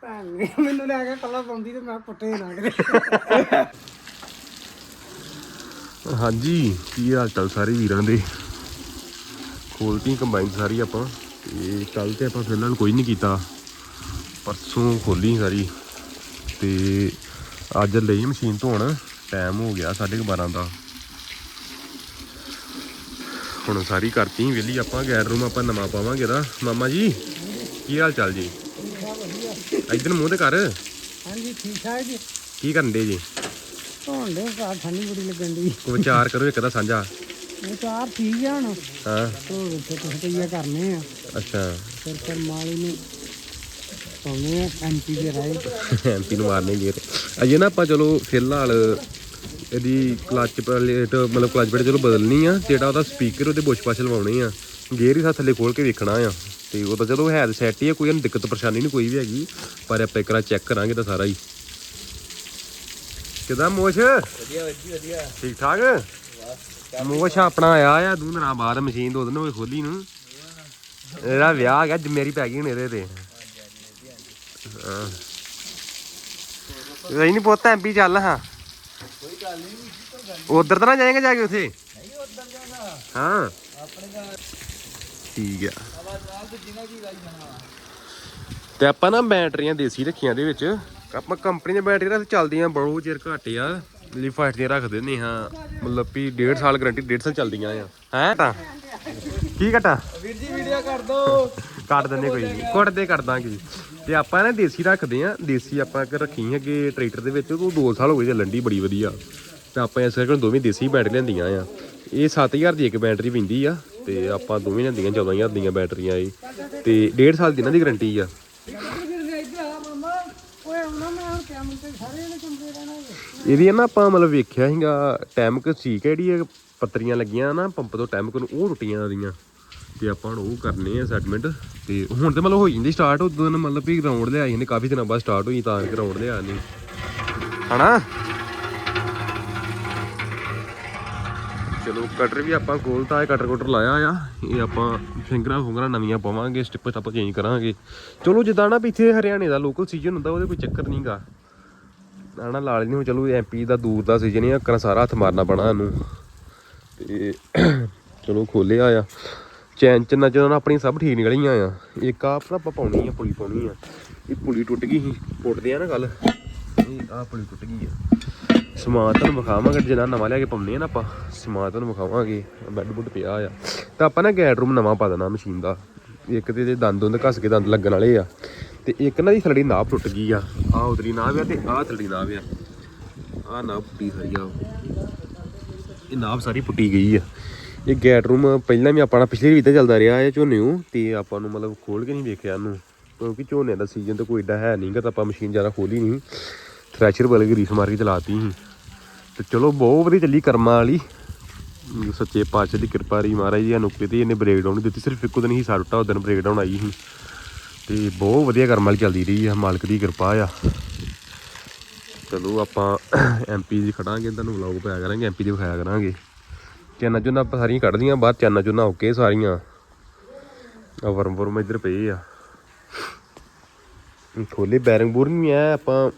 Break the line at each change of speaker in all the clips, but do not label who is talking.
ਭੈਣ ਨੇ ਮੈਨੂੰ ਲੈ ਕੇ ਕੱਲਾ ਪਾਉਂਦੀ ਤੇ ਮੈਂ ਪੁੱਟੇ ਨਾ ਕਰੇ
ਹਾਂਜੀ, ਕੀ ਹਾਲ ਚਾਲ ਸਾਰੇ ਵੀਰਾਂ ਦੇ? ਖੋਲਤੀ ਕੰਬਾਈਨ ਸਾਰੀ ਆਪਾਂ ਤੇ ਕੱਲ ਤੇ ਆਪਾਂ ਫਿਲਹਾਲ ਕੋਈ ਨਹੀਂ ਕੀਤਾ। ਪਰਸੋਂ ਖੋਲੀ ਸਾਰੀ ਤੇ ਅੱਜ ਲਈ ਮਸ਼ੀਨ ਧੋਣ। ਟਾਈਮ ਹੋ ਗਿਆ 12:30 ਦਾ। ਹੁਣ ਸਾਰੀ ਕਰਤੀ ਵਿਹਲੀ ਆਪਾਂ, ਗੈਰ ਰੂਮ ਆਪਾਂ ਨਵਾਂ ਪਾਵਾਂਗੇ ਦਾ ਮਾਮਾ ਜੀ, ਕੀ ਹਾਲ ਚਾਲ ਜੀ? ਇਧਰ ਮੂੰਹ ਤੇ ਕਰ।
ਹਾਂਜੀ ਠੀਕ ਠਾਕ ਜੀ।
ਕੀ ਕਰਨ ਦੇ ਜੀ?
ਧੋਣ ਦੇ ਘਰ ਠੰਡੀ ਬੜੀ ਲੱਗਣ ਦੀ
ਕੋਈ ਵਿਚਾਰ ਕਰੋ ਇੱਕ ਦਾ ਸਾਂਝਾ।
ਇਹ ਚਾਰ ਠੀਕ ਆ ਹੁਣ।
ਹਾਂ।
ਧੋ ਤੇ ਕੁਛ ਪਈਆ ਕਰਨੇ ਆ।
ਅੱਛਾ।
ਫਿਰ ਕਰ ਮਾਲੀ ਨੂੰ ਪਾਉਣੇ ਐਮਪੀ ਦੇ ਰਾਏ
ਐਮਪੀ ਨੂੰ ਮਾਰਨੇ ਗੇਰ ਅਜੇ ਨਾ ਆਪਾਂ ਚਲੋ ਫਿਲਹਾਲ ਇਹਦੀ ਕਲਚ ਪਲੇਟ ਮਤਲਬ ਕਲਚ ਪਲੇਟ ਚਲੋ ਬਦਲਣੀ ਆ ਜਿਹੜਾ ਉਹਦਾ ਸਪੀਕਰ ਉਹਦੇ ਬੁਸ਼ ਪਾਸ਼ ਲਵਾਉਣੇ ਆ। ਗੇਅਰ ਹੀ ਸਾ ਥੱਲੇ ਖੋਲ ਕੇ ਵੇਖਣਾ ਆ। ਤੇ ਉਹ ਤਾਂ ਚਲੋ ਹੈ ਸੈਟ ਹੀ ਆ ਕੋਈ ਇਹਨੂੰ ਦਿੱਕਤ ਪਰੇਸ਼ਾਨੀ ਨਹੀਂ ਕੋਈ ਵੀ ਹੈਗੀ। ਪਰ ਆਪਾਂ ਇੱਕ ਵਾਰ ਚੈੱਕ ਕਰਾਂਗੇ ਤਾਂ ਸਾਰਾ ਹੀ। ਕਿਦਾਂ ਮੋਸ਼?
ਵਧੀਆ ਵਧੀਆ ਵਧੀਆ।
ਠੀਕ ਠਾਕ? ਮੋਸ਼ ਆਪਣਾ ਆਇਆ ਆ ਦੂਨ ਦਿਨਾਂ ਬਾਅਦ ਮਸ਼ੀਨ ਦੋ ਦਿਨ ਹੋਏ ਖੋਲੀ ਨੂੰ। ਇਹਦਾ ਵਿਆਹ ਹੈਗਾ ਜ਼ਿੰਮੇਵਾਰੀ ਪੈ ਗਈ ਹੁਣ ਇਹਦੇ ਤੇ। ਹਾਂ। ਨਹੀਂ ਪੁੱਤ ਐਮਪੀ ਚੱਲ ਹਾਂ।
ਕੋਈ ਗੱਲ ਨਹੀਂ
ਉਧਰ ਤਾਂ ਨਾ ਜਾਏਗਾ ਜਾ ਕੇ ਉਥੇ?
ਨਹੀਂ ਉਧਰ ਜਾਣਾ।
ਹਾਂ।
ਆਪਣੇ ਦਾ
ਠੀਕ ਆ।
ਤੇ
ਆਪਾਂ ਨਾ ਬੈਟਰੀਆਂ ਦੇਸੀ ਰੱਖੀਆਂ ਦੇ ਵਿੱਚ। ਆਪਾਂ ਕੰਪਨੀ ਦੀਆਂ ਬੈਟਰੀਆਂ ਤਾਂ ਚੱਲਦੀਆਂ ਬਹੁਤ ਚਿਰ ਘੱਟ ਆ। ਲਿਫਾਈਟ ਦੀਆਂ ਰੱਖਦੇ ਨੇ ਹਾਂ। ਮਤਲਬ ਵੀ 1.5 ਸਾਲ ਗਾਰੰਟੀ 1.5 ਸਾਲ ਚੱਲਦੀਆਂ ਆ। ਹੈ ਤਾਂ ਕੀ ਘਟਾ?
ਵੀਰ ਜੀ ਵੀਡੀਓ ਕਰ ਦੋ।
ਕੱਟ ਦਿੰਦੇ ਕੋਈ ਨਹੀਂ। ਕੁੱਟਦੇ ਕਰ ਦਾਂਗੇ ਤੇ ਆਪਾਂ ਨਾ ਦੇਸੀ ਰੱਖਦੇ ਆ। ਦੇਸੀ ਆਪਾਂ ਇੱਕ ਰੱਖੀ ਹੈਗੇ ਟਰੈਕਟਰ ਦੇ ਵਿੱਚ। ਉਹ 2 ਸਾਲ ਹੋ ਗਏ ਚੱਲਣ ਦੀ ਬੜੀ ਵਧੀਆ। ਤੇ ਆਪਾਂ ਇਸ ਕਰਕੇ ਦੋਵੇਂ ਦੇਸੀ ਬੈਟਰੀ ਲੈਂਦੀਆਂ ਆ। ਇਹ 7000 ਦੀ ਇੱਕ ਬੈਟਰੀ ਪੈਂਦੀ ਆ ਤੇ ਆਪਾਂ ਦੋਵੇਂ ਲੈਂਦੀਆਂ 14000 ਦੀਆਂ ਬੈਟਰੀਆਂ ਇਹ। ਤੇ 1.5 ਸਾਲ ਦੀ ਇਹਨਾਂ ਦੀ ਗਾਰੰਟੀ ਆ।
ਇੱਧਰ ਆ
ਇਹਦੀ ਨਾ ਆਪਾਂ ਮਤਲਬ ਵੇਖਿਆ ਸੀਗਾ, ਟੈਮਕ ਸੀ ਕਿਹੜੀ ਹੈ ਪੱਤਰੀਆਂ ਲੱਗੀਆਂ ਨਾ, ਪੰਪ ਤੋਂ ਟੈਮਕ ਨੂੰ ਉਹ ਟੁੱਟੀਆਂ ਉਹਦੀਆਂ ਤੇ ਆਪਾਂ ਹੁਣ ਉਹ ਕਰਨੇ ਆ ਸੈਟਮੈਂਟ ਤੇ ਹੁਣ ਤੇ ਮਤਲਬ ਹੋ ਜਾਂਦੀ ਸਟਾਰਟ ਉਦੋਂ ਦਿਨ ਮਤਲਬ ਵੀ ਗਰਾਊਂਡ ਲਿਆਈ ਜਾਂਦੇ ਕਾਫੀ ਦਿਨਾਂ ਬਾਅਦ ਸਟਾਰਟ ਹੋਈ ਤਾਂ ਗਰਾਊਂਡ ਲਿਆ ਨਹੀਂ। ਹਨਾ? ਚਲੋ ਕਟਰ ਵੀ ਆਪਾਂ ਖੋਲਤਾ ਹੈ ਕਟਰ ਕੋਟਰ ਲਾਇਆ ਆ। ਇਹ ਆਪਾਂ ਫਿੰਗਰਾਂ ਫੁੰਗਰਾਂ ਨਵੀਆਂ ਪਾਵਾਂਗੇ ਸਟਿਪ ਸਟੱਪ ਚੇਂਜ ਕਰਾਂਗੇ। ਚਲੋ, ਜਿੱਦਾਂ ਨਾ ਵੀ ਇੱਥੇ ਹਰਿਆਣੇ ਦਾ ਲੋਕਲ ਸੀਜ਼ਨ ਹੁੰਦਾ, ਉਹਦੇ ਕੋਈ ਚੱਕਰ ਨਹੀਂਗਾ ਨਾ ਲਾਲ ਨਹੀਂ ਚਲੋ ਐਮਪੀ ਦਾ ਦੂਰ ਦਾ ਸੀਜ਼ਨ ਹੀ ਆ ਕਰਾਂ ਸਾਰਾ ਹੱਥ ਮਾਰਨਾ ਪੈਣਾ ਇਹਨੂੰ ਤੇ ਚਲੋ, ਖੋਲਿਆ ਆ। ਚੈਨ ਚੰਨਾ ਚ ਨਾ ਆਪਣੀ ਸਭ ਠੀਕ ਨਿਕਲੀਆਂ ਆ। ਇੱਕ ਆਪ ਨਾ ਆਪਾਂ ਪਾਉਣੀ ਆ, ਪੁਲੀ ਪਾਉਣੀ ਆ। ਇਹ ਪੁਲੀ ਟੁੱਟ ਗਈ ਸੀ, ਪੁੱਟਦੇ ਆ ਨਾ ਕੱਲ ਇਹ ਆ ਪੁਲੀ ਟੁੱਟ ਗਈ ਆ। ਸਮਾਨ ਤੁਹਾਨੂੰ ਵਿਖਾਵਾਂਗੇ ਜਿਹੜਾ ਨਵਾਂ ਲਿਆ ਕੇ ਪਾਉਂਦੇ ਆ ਨਾ ਆਪਾਂ ਸਮਾਨ ਤੁਹਾਨੂੰ ਵਿਖਾਵਾਂਗੇ। ਬੈੱਡ ਬੁੱਡ ਪਿਆ ਆ। ਤਾਂ ਆਪਾਂ ਨਾ ਗੈਟ ਰੂਮ ਨਵਾਂ ਪਾ ਦੇਣਾ ਮਸ਼ੀਨ ਦਾ। ਇੱਕ ਤੇ ਇਹਦੇ ਦੰਦ ਹੁੰਦੇ, ਘਸ ਕੇ ਦੰਦ ਲੱਗਣ ਵਾਲੇ ਆ। ਤੇ ਇੱਕ ਨਾ ਦੀ ਥਲੜੀ ਨਾਭ ਟੁੱਟ ਗਈ ਆ। ਆ ਉਤਲੀ ਨਾਭ ਆ ਤੇ ਆ ਥਲੜੀ ਨਾਭ ਆ। ਆ ਨਾਭ ਪੁੱਟੀ ਸਾਰੀ ਆ। ਇਹ ਨਾਭ ਸਾਰੀ ਪੁੱਟੀ ਗਈ ਆ। ਇਹ ਗੈਟ ਰੂਮ ਪਹਿਲਾਂ ਵੀ ਆਪਣਾ ਪਿਛਲੇ ਵੀ ਤਾਂ ਚੱਲਦਾ ਰਿਹਾ ਹੈ ਝੋਨੇ ਨੂੰ। ਤੇ ਆਪਾਂ ਨੂੰ ਮਤਲਬ ਖੋਲ ਕੇ ਨਹੀਂ ਵੇਖਿਆ ਇਹਨੂੰ। ਕਿਉਂਕਿ ਝੋਨੇ ਦਾ ਸੀਜ਼ਨ ਤਾਂ ਕੋਈ ਏਡਾ ਹੈ ਨਹੀਂਗਾ ਤਾਂ ਆਪਾਂ ਮਸ਼ੀਨ ਜ਼ਿਆਦਾ ਖੋਲੀ ਨਹੀਂ। ਥ੍ਰੈਸ਼ਰ ਬਲ ਕੇ ਰੀਸ ਮਾਰ ਕੇ ਚਲਾਤੀ ਸੀ। ਤੇ ਚਲੋ ਬਹੁਤ ਵਧੀਆ ਚੱਲੀ ਕਰਮਾਂ ਵਾਲੀ। ਸੱਚੇ ਪਾਤਸ਼ਾਹ ਦੀ ਕਿਰਪਾ ਰਹੀ ਮਹਾਰਾਜ ਜੀ ਨੂੰ ਕਿਤੇ ਇਹਨੇ ਬ੍ਰੇਕ ਡਾਊਨ ਦਿੱਤੀ, ਸਿਰਫ ਇੱਕੋ ਦਿਨ ਹੀ ਸਾਡਾ ਉਹ ਦਿਨ ਬ੍ਰੇਕ ਡਾਊਨ ਆਈ ਸੀ। ਤੇ ਬਹੁਤ ਵਧੀਆ ਕਰਮ ਵਾਲੀ ਚੱਲਦੀ ਰਹੀ ਆ, ਮਾਲਕ ਦੀ ਕਿਰਪਾ ਆ। ਚਲੋ ਆਪਾਂ ਐਮਪੀ ਦੀ ਖੜਾਂਗੇ, ਤੁਹਾਨੂੰ ਵਲੌਗ ਪਾਇਆ ਕਰਾਂਗੇ ਐਮਪੀ ਦੀ ਵਿਖਾਇਆ ਕਰਾਂਗੇ। ਚੈਨਾ ਚੁਨਾ ਆਪਾਂ ਸਾਰੀਆਂ ਕੱਢਦੀਆਂ ਬਾਹਰ ਚੈਨਾ ਚੁਨਾ ਓਕੇ ਸਾਰੀਆਂ। ਆ ਵਰਮ ਵਰਮ ਇੱਧਰ ਪਏ ਆ। ਖੋਲੇ ਬੈਰਿੰਗ ਬੂਰਿੰਗ ਨਹੀਂ ਆ ਆਪਾਂ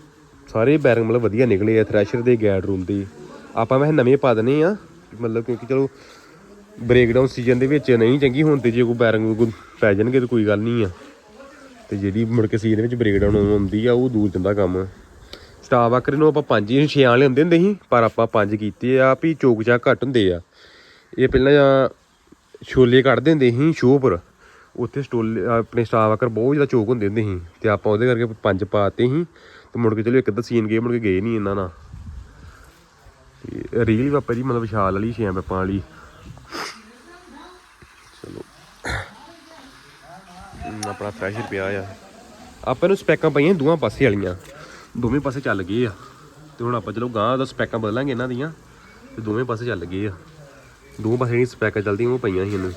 ਸਾਰੇ ਬੈਰਿੰਗ ਮਤਲਬ ਵਧੀਆ ਨਿਕਲੇ ਆ ਥ੍ਰੈਸ਼ਰ ਦੇ ਗੈਡ ਰੂਮ ਦੇ। ਆਪਾਂ ਵੈਸੇ ਨਵੇਂ ਪਾ ਦਨੇ ਆ, ਮਤਲਬ ਕਿਉਂਕਿ ਚਲੋ ਬ੍ਰੇਕਡਾਊਨ ਸੀਜ਼ਨ ਦੇ ਵਿੱਚ ਨਹੀਂ ਚੰਗੀ, ਹੁਣ ਤੇ ਜੇ ਕੋਈ ਬੈਰਿੰਗ ਪੈ ਜਾਣਗੇ ਤਾਂ ਕੋਈ ਗੱਲ ਨਹੀਂ ਆ। ਤੇ ਜਿਹੜੀ ਮੁੜ ਕੇ ਸੀਜ਼ਨ ਵਿੱਚ ਬ੍ਰੇਕਡਾਊਨ ਆਉਂਦੀ ਆ, ਉਹ ਦੂਰ ਜਾਂਦਾ ਕੰਮ। ਸਟਾਫ ਵਾਕਰ ਨੂੰ ਆਪਾਂ ਪੰਜ ਹੀ ਛੇ ਵਾਲੇ ਹੁੰਦੇ ਹੁੰਦੇ ਸੀ, ਪਰ ਆਪਾਂ ਪੰਜ ਕੀਤੇ ਆ, ਵੀ ਚੋਕ ਚਾ ਘੱਟ ਹੁੰਦੇ ਆ। ਇਹ ਪਹਿਲਾਂ ਜਾਂ ਛੋਲੇ ਕੱਢਦੇ ਹੁੰਦੇ ਸੀ ਸ਼ੋਅਪਰ ਉੱਥੇ ਸਟੋਲੇ, ਆਪਣੇ ਸਟਾਫ ਵਾਕਰ ਬਹੁਤ ਜ਼ਿਆਦਾ ਚੋਕ ਹੁੰਦੇ ਹੁੰਦੇ ਸੀ। ਤੇ ਆਪਾਂ ਉਹਦੇ ਕਰਕੇ ਪੰਜ ਪਾਤੇ ਸੀ। ਤੇ ਮੁੜ ਕੇ ਚਲੋ ਇੱਕ ਅੱਧਾ ਸੀਨ ਗਏ ਮੁੜ ਕੇ ਗਏ ਨਹੀਂ ਇਹਨਾਂ ਨਾਲ। ਤੇ ਰੀਲ ਵੀ ਜੀ ਮਤਲਬ ਵਿਸ਼ਾਲ ਵਾਲੀ ਛੇ ਪੈਪਾਂ ਵਾਲੀ। ਚਲੋ। ਆਪਣਾ ਫਰੈਸ਼ ਪਿਆ ਆ। ਆਪਾਂ ਨੂੰ ਸਪੈਕਾਂ ਪਈਆਂ ਦੋਵਾਂ ਪਾਸੇ ਵਾਲੀਆਂ। ਦੋਵੇਂ ਪਾਸੇ ਚੱਲ ਗਏ ਆ। ਤੇ ਹੁਣ ਆਪਾਂ ਚਲੋ ਗਾਂ ਦਾ ਸਪੈਕਾਂ ਬਦਲਾਂਗੇ ਇਹਨਾਂ ਦੀਆਂ। ਤੇ ਦੋਵੇਂ ਪਾਸੇ ਚੱਲ ਗਏ ਆ। ਦੋਵੇਂ ਪਾਸੇ ਜਿਹੜੀਆਂ ਸਪੈਕਾਂ ਚੱਲਦੀਆਂ ਉਹ ਪਈਆਂ ਸੀ ਇਹਨੂੰ।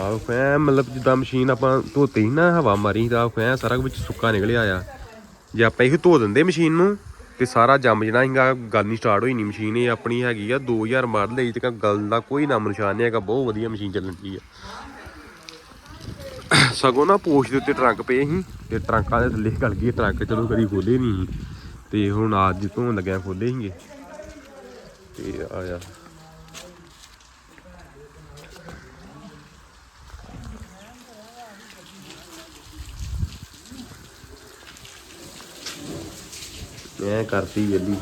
ਆਹ ਫੈ ਮਤਲਬ ਜਿੱਦਾਂ ਮਸ਼ੀਨ ਆਪਾਂ ਧੋਤੀ ਸੀ ਨਾ, ਹਵਾ ਮਾਰੀ ਤਾਂ ਫੈ ਸਾਰਾ ਕੁਝ ਵਿੱਚ ਸੁੱਕਾ ਨਿਕਲਿਆ ਆ। ਜੇ ਆਪਾਂ ਇਹ ਧੋ ਦਿੰਦੇ ਮਸ਼ੀਨ ਨੂੰ, ਤੇ ਸਾਰਾ ਜੰਮ ਜਣਾ ਹੀਗਾ ਗੱਲ ਨਹੀਂ ਸਟਾਰਟ ਹੋਈ ਨਹੀਂ ਮਸ਼ੀਨ, ਇਹ ਆਪਣੀ ਹੈਗੀ ਆ 2000 ਮਾਡਲ ਲਈ ਤੇ ਗੱਲ ਦਾ ਕੋਈ ਨਾਮ ਨਿਸ਼ਾਨ ਨਹੀਂ ਹੈਗਾ, ਬਹੁਤ ਵਧੀਆ ਮਸ਼ੀਨ ਚੱਲਣ ਦੀ ਆ। ਸਗੋਂ ਨਾ ਪੋਸ਼ ਦੇ ਉੱਤੇ ਟਰੰਕ ਪਏ ਸੀ, ਤੇ ਟਰੰਕਾਂ ਦੇ ਥੱਲੇ ਗਲ ਗਏ ਟਰੰਕ ਚਲੋ ਕਦੀ ਖੋਲੇ ਨਹੀਂ ਸੀ। ਤੇ ਹੁਣ ਅੱਜ ਧੋਣ ਲੱਗਿਆ ਖੋਲੇ ਸੀਗੇ। ਤੇ ਆਇਆ ਮੈਂ ਕਰਤੀ ਵੇਲੀ।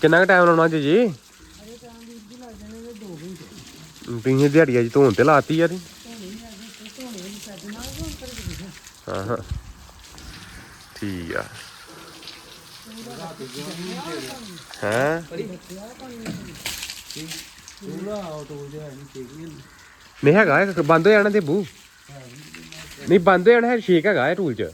ਕਿੰਨਾ ਕੁ ਟਾਈਮ ਲਾਉਣਾ ਜੀ ਜੀ? ਤੁਸੀਂ ਦਿਹਾੜੀ ਅੱਜ ਧੋਣ ਤੇ ਲਾਤੀ ਯਾਰ ਹਾਂ ਹਾਂ। ਠੀਕ ਆ ਹੈ?
ਪੂਰਾ ਆਟੋ ਜਿਹਾ ਨਹੀਂ ਚੇਕੀ
ਨਹੀਂ ਹੈਗਾ ਇਹ, ਬੰਦ ਹੋ ਜਾਣਾ ਤੇ ਬੂ। ਨਹੀਂ, ਬੰਦ ਹੋ ਜਾਣਾ ਹੈ ਸ਼ੇਕ ਹੈਗਾ ਇਹ ਟੂਲ 'ਚ।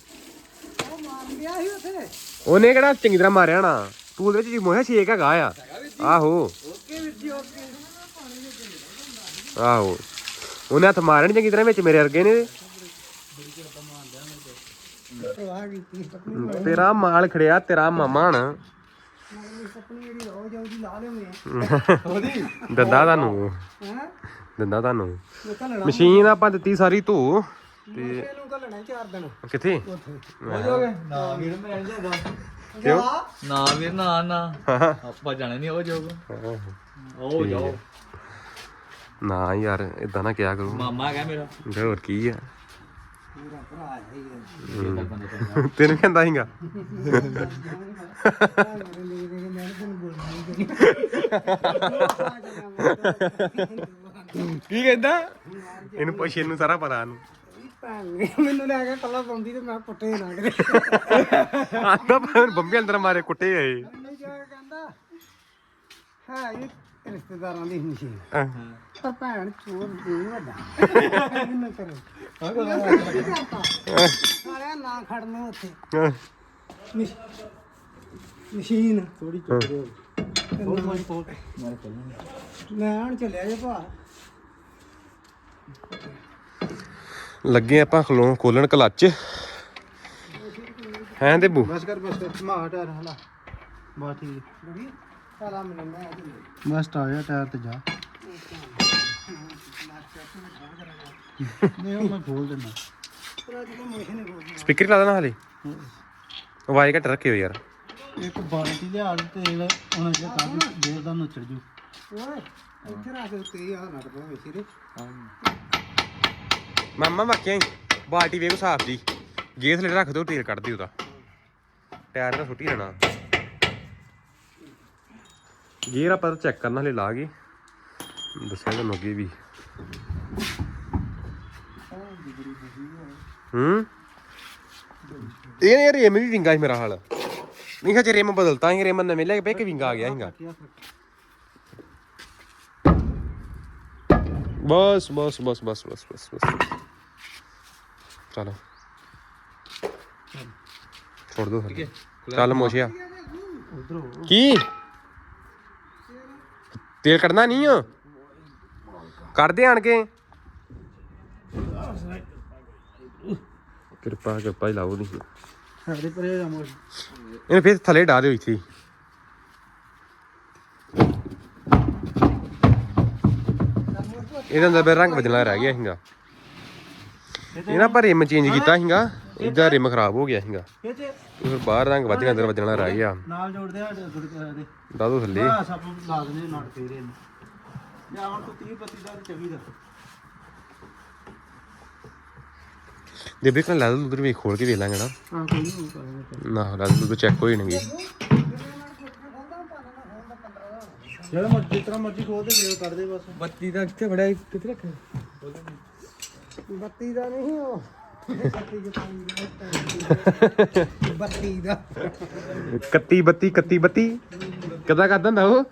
ਉਹਨੇ ਕਿਹੜਾ ਚੰਗੀ ਤਰ੍ਹਾਂ ਮਾਰਿਆ ਨਾ ਟੂਲ ਵਿੱਚ ਜੀ ਮੋਹਿਆ ਸ਼ੇਕ ਹੈਗਾ ਆ। ਆਹੋ। ਆਹੋ। ਉਹਨੇ ਹੱਥ ਮਾਰਿਆ ਮਾਰਨ ਚੰਗੀ ਤਰ੍ਹਾਂ ਵਿੱਚ ਮੇਰੇ ਵਰਗੇ ਨੇ।
ਕੀਤੀ
ਤੇਰਾ ਮਾਲ ਖੜਿਆ ਤੇਰਾ ਮਾਮਾ ਹਣ।
ਪਤਨੀ ਜਿਹੜੀ ਰੋ ਜਾਊਗੀ ਲਾ ਲਿਓਗੇ
ਉਹਦੀ
ਦੰਦਾ ਤੁਹਾਨੂੰ।
ਹੈ?
ਦੰਦਾ ਤੁਹਾਨੂੰ। ਮਸ਼ੀਨ ਆਪਾਂ ਦਿੱਤੀ ਸਾਰੀ ਧੋ ਤੇ
ਘੱਲਣਾ ਦਿਨ।
ਕਿੱਥੇ?
ਹੋ ਜਾਓਗੇ? ਨਾ ਵੀਰ ਮੈਂ
ਕਿਉਂ?
ਨਾ ਵੀਰ ਨਾ ਨਾ। ਆਪਾਂ ਜਾਣੇ ਨਹੀਂ ਹੋ ਜਾਊਗਾ। ਹੋ। ਜਾਓ।
ਨਾ ਯਾਰ ਇਦਾਂ ਨਾ ਕਿਹਾ ਕਰੋ।
ਮਾਮਾ ਕਹ ਮੇਰਾ।
ਹੋਰ ਕੀ ਆ?
ਮੇਰਾ ਭਰਾ ਹੈ ਹੀ
ਤੈਨੂੰ ਕਹਿੰਦਾ ਸੀਗਾ?
ਮੇਰੇ ਲਈ ਦੇ ਮੈਂ ਤੈਨੂੰ ਬੋਲਣਾ
ਕੀ ਕਹਿੰਦਾ? ਇਹਨੂੰ ਪੁੱਛ ਇਹਨੂੰ ਸਾਰਾ ਪਤਾ
ਨੇ ਮੈਨੂੰ ਲੈ ਕੇ ਕੱਲਾ ਪਾਉਂਦੀ ਤੇ ਮੈਂ ਪੁੱਟੇ ਨਾ ਕਰੇ।
ਆਂਦਾ ਬੰਬੇ ਅੰਦਰ ਮਾਰੇ ਕੁੱਟੇ ਆਏ
ਮੈਨੂੰ ਜਾ ਕੇ ਕਹਿੰਦਾ? ਹੈ ਇਹ ਰਿਸ਼ਤੇਦਾਰਾਂ ਦੀ ਮਸ਼ੀਨ
ਅਹ,
ਪਰ ਭੈਣ ਚੋਰ ਨਹੀਂ ਵੱਡਾ। ਮੈਨੂੰ ਕਰੇ। ਸਾਲਿਆ ਨਾ ਖੜਨ ਉੱਥੇ।
ਅਹ,
ਮਸ਼- ਮਸ਼ੀਨ।
ਥੋੜੀ ਚੁੱਪ ਰਹੋ ਹੋਰ ਮੋਜ ਕੋਲ ਮਾਰੇ ਕੋਲ
ਮੈਂ ਹਣ ਚੱਲਿਆ ਜੇ ਭਾ।
ਲੱਗੇ ਆਪਾਂ ਖਲੋ ਖੋਲਣ ਕਲੱਚ। ਹੈਂ ਦੇਬੂ?
ਬਸ ਕਰ ਬਸ ਕਰ। ਮਾਰ ਟਾਇਰ ਹਲਾ ਬਾ ਠੀਕ।
ਮੈਨੂੰ ਮੈਂ
ਬਸ ਆ ਗਿਆ ਟਾਇਰ ਤੇ ਜਾ। ਨਹੀਂ ਉਹ ਮੈਂ ਖੋਲ ਦਿੰਦਾ।
ਪੂਰਾ ਜਿਹੜਾ ਮਸ਼ੀਨ ਹੋ
ਸਪੀਕਰ ਲਾ ਦੇਣਾ ਹਾਲੇ। ਆਵਾਜ਼ ਘੱਟ ਰੱਖਿਓ ਯਾਰ।
ਇੱਕ ਬਾਲਟੀ ਲਿਆ ਤੇ ਤੇਲ ਉਹਨਾਂ ਦੇ ਕਾਫੀ ਦੇਰ ਦਾ ਨੁੱਚੜ ਜੂ।
ਓਏ ਇੱਥੇ ਰੱਖ ਦੇ ਤੇ ਆ ਨਾ ਪਵੇ ਸਿਰੇ।
ਮਾਮਾ ਵਾਕਿਆ ਹੀ ਬਾਲਟੀ ਵੇਖੋ ਸਾਫ਼ ਦੀ ਗੇਸ ਲੈ ਰੱਖ ਦਿਓ ਤੇਲ ਕੱਢ ਉਹਦਾ। ਟਾਇਰ ਤਾਂ ਸੁੱਟੀ ਲੈਣਾ। ਗੇਅਰ ਆਪਾਂ ਚੈੱਕ ਕਰਨਾ ਹਲੇ ਲਾ ਕੇ। ਦੱਸਿਆ ਤੁਹਾਨੂੰ ਅੱਗੇ ਵੀ। ਹੂੰ? ਇਹ ਨੇ ਰੇਮ ਵੀ ਵਿੰਗਾ ਸੀ ਮੇਰਾ ਹਾਲ। ਨਹੀਂ ਹਜੇ ਰੇਮ ਬਦਲਤਾ ਸੀ ਰੇਮ ਨਵੇਂ ਲੈ ਕੇ ਪਏ ਕਿ ਵਿੰਗਾ ਆ ਗਿਆ ਸੀਗਾ। ਬਸ ਬਸ ਬਸ ਬਸ ਬਸ ਬਸ ਬਸ। ਚਲੋ। ਛੋੜ ਦੋ ਚੱਲ ਮੋਸ਼ਿਆ। ਕੀ? ਤੇਲ ਕੱਢਣਾ ਨਹੀਂ ਆ? ਕੱਢਦੇ ਆਣ ਕੇ ਕਿਰਪਾ ਕਿਰਪਾ ਹੀ ਲਾਓ ਦੀ
ਸਾਡੇ ਪਰੇ ਜਾ ਮੋਜ
ਇਹਨੂੰ ਫਿਰ ਥੱਲੇ ਡਾ ਦਿਓ ਇੱਥੇ ਹੀ। ਇਹਦੇ ਅੰਦਰ ਰੰਗ ਬਦਲਣਾ ਰਹਿ ਗਿਆ ਸੀਗਾ। ਇਹ ਨਾ ਪਰ ਰਿਮ ਚੇਂਜ ਕੀਤਾ ਸੀਗਾ। ਇਹਦਾ ਰਿਮ ਖਰਾਬ ਹੋ ਗਿਆ ਸੀਗਾ।
ਇਹ ਤੇ
ਫਿਰ ਬਾਹਰ ਰੰਗ ਵੱਜ ਗਿਆ ਅੰਦਰ ਵੱਜਣਾ ਰਹਿ ਗਿਆ।
ਨਾਲ ਜੋੜਦੇ ਆ ਦੇ
ਡਾ ਦੋ। ਥੱਲੇ।
ਆ ਸਭ ਲਾ ਦਨੇ ਨਟ ਫੇਰੇ ਨੇ ਜਾਂ ਹੁਣ ਤੂੰ 30 32 ਦਾ ਚਾਹੀਦਾ
ਦੇ। ਬੇ kan ਲੈਦਰ ਉਧਰ ਵੀ ਖੋਲ ਕੇ ਵੇਖ ਲਾਂਗੇ ਨਾ।
ਹਾਂ ਕੋਈ ਨਹੀਂ ਕਰਾਂਗੇ
ਨਾ ਲੈਦਰ ਉਧਰ ਚੈੱਕ ਹੋ ਜਾਣਗੇ।
ਜਿਹੜਾ ਮਰਜ਼ੀ ਜਿਸ ਤਰ੍ਹਾਂ ਮਰਜ਼ੀ ਖੋਲ ਦੇ ਵੇਲ ਕੱਢ ਦੇ ਬਸ।
ਬੱਤੀ ਦਾ ਕਿੱਥੇ ਫੜਿਆ ਕਿੱਥੇ ਰੱਖਿਆ? ਬੱਤੀ ਦਾ ਨਹੀਂ ਉਹ। ਦਾ ਬੱਤੀ ਦਾ
31 32 31 32 ਕਦਾ ਕਰਦਾ ਹੁੰਦਾ ਉਹ?